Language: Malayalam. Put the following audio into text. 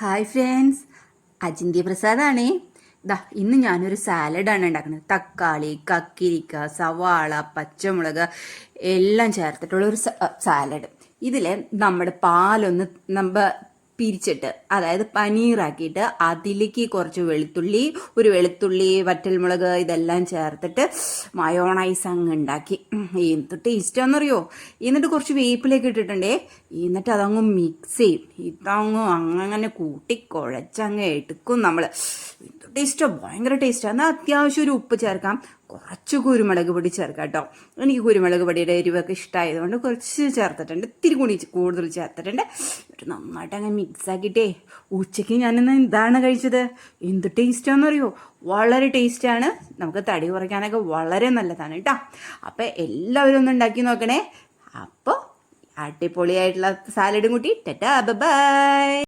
Hi friends അജിന്ത്യ പ്രസാദാണ്. ദാ ഇന്ന് ഞാനൊരു സാലഡാണ് ഉണ്ടാക്കുന്നത്. തക്കാളി കക്കിരിക്ക സവാള പച്ചമുളക് എല്ലാം ചേർത്തിട്ടുള്ള ഒരു സാലഡ്. ഇതിൽ നമ്മുടെ പാലൊന്ന് നമ്മ പിരിച്ചിട്ട് അതായത് പനീറാക്കിയിട്ട് അതിലേക്ക് കുറച്ച് വെളുത്തുള്ളി ഒരു വെളുത്തുള്ളി വറ്റൽമുളക് ഇതെല്ലാം ചേർത്തിട്ട് മയോണൈസ് അങ്ങ് ഉണ്ടാക്കി. എന്ത് ടേസ്റ്റാണെന്നറിയോ എന്നിട്ട് കുറച്ച് വേപ്പിലേക്ക് ഇട്ടിട്ടുണ്ടേ എന്നിട്ട് അതങ്ങ് മിക്സ് ചെയ്യും. ഇതങ്ങ് അങ്ങനെ കൂട്ടി കുഴച്ചങ്ങ് എടുക്കും നമ്മൾ എന്ത് ടേസ്റ്റോ? ഭയങ്കര ടേസ്റ്റാണ് എന്നാൽ അത്യാവശ്യം ഒരു ഉപ്പ് ചേർക്കാം. കുറച്ച് കുരുമുളക് പൊടി ചേർക്കാം കേട്ടോ. എനിക്ക് കുരുമുളക് പൊടിയുടെ എരിവൊക്കെ ഇഷ്ടമായതുകൊണ്ട് കുറച്ച് ചേർത്തിട്ടുണ്ട്. ഇത്തിരി കൂടി കൂടുതൽ ചേർത്തിട്ടുണ്ട്. എന്നിട്ട് നന്നായിട്ട് അങ്ങനെ മിക്സ് ആക്കിയിട്ടേ ഉച്ചയ്ക്ക് ഞാനിന്ന് എന്താണ് കഴിച്ചത്? എന്ത് ടേസ്റ്റാണെന്നറിയോ വളരെ ടേസ്റ്റാണ്. നമുക്ക് തടി കുറയ്ക്കാനൊക്കെ വളരെ നല്ലതാണ് കേട്ടോ. അപ്പോൾ എല്ലാവരും ഒന്ന് ഉണ്ടാക്കി നോക്കണേ. അപ്പോൾ അടിപൊളിയായിട്ടുള്ള സാലഡും കൂട്ടി. Tata bye.